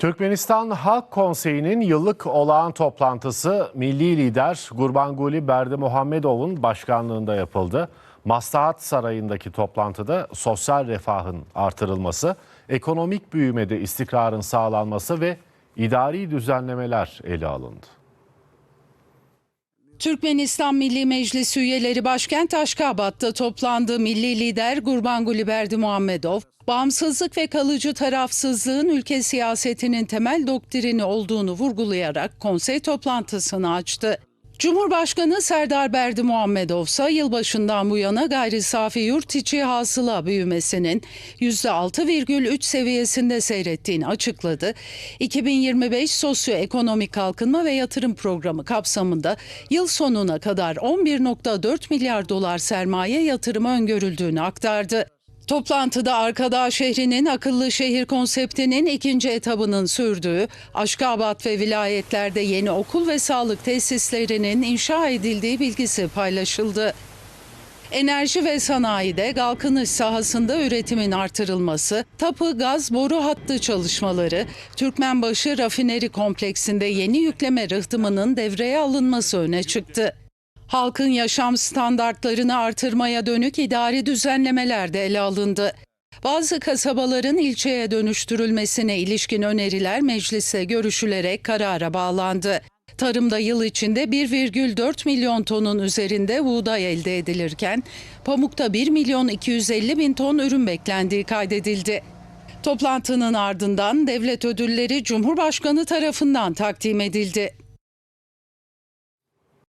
Türkmenistan Halk Konseyi'nin yıllık olağan toplantısı milli lider Gurbanguly Berdimuhamedov'un başkanlığında yapıldı. Maslahat Sarayı'ndaki toplantıda sosyal refahın artırılması, ekonomik büyümede istikrarın sağlanması ve idari düzenlemeler ele alındı. Türkmenistan Milli Meclisi üyeleri başkent Aşkabat'ta toplandı. Milli lider Gurbanguly Berdimuhamedov, bağımsızlık ve kalıcı tarafsızlığın ülke siyasetinin temel doktrini olduğunu vurgulayarak konsey toplantısını açtı. Cumhurbaşkanı Serdar Berdimuhamedov ise yılbaşından bu yana gayri safi yurt içi hasıla büyümesinin %6,3 seviyesinde seyrettiğini açıkladı. 2025 Sosyoekonomik Kalkınma ve Yatırım Programı kapsamında yıl sonuna kadar 11.4 milyar dolar sermaye yatırımı öngörüldüğünü aktardı. Toplantıda Arkadağ şehrinin akıllı şehir konseptinin ikinci etabının sürdüğü, Aşkabat ve vilayetlerde yeni okul ve sağlık tesislerinin inşa edildiği bilgisi paylaşıldı. Enerji ve sanayide kalkınış sahasında üretimin artırılması, Tapı gaz boru hattı çalışmaları, Türkmenbaşı rafineri kompleksinde yeni yükleme rıhtımının devreye alınması öne çıktı. Halkın yaşam standartlarını artırmaya dönük idari düzenlemeler de ele alındı. Bazı kasabaların ilçeye dönüştürülmesine ilişkin öneriler meclise görüşülerek karara bağlandı. Tarımda yıl içinde 1,4 milyon tonun üzerinde buğday elde edilirken pamukta 1 milyon 250 bin ton ürün beklendiği kaydedildi. Toplantının ardından devlet ödülleri Cumhurbaşkanı tarafından takdim edildi.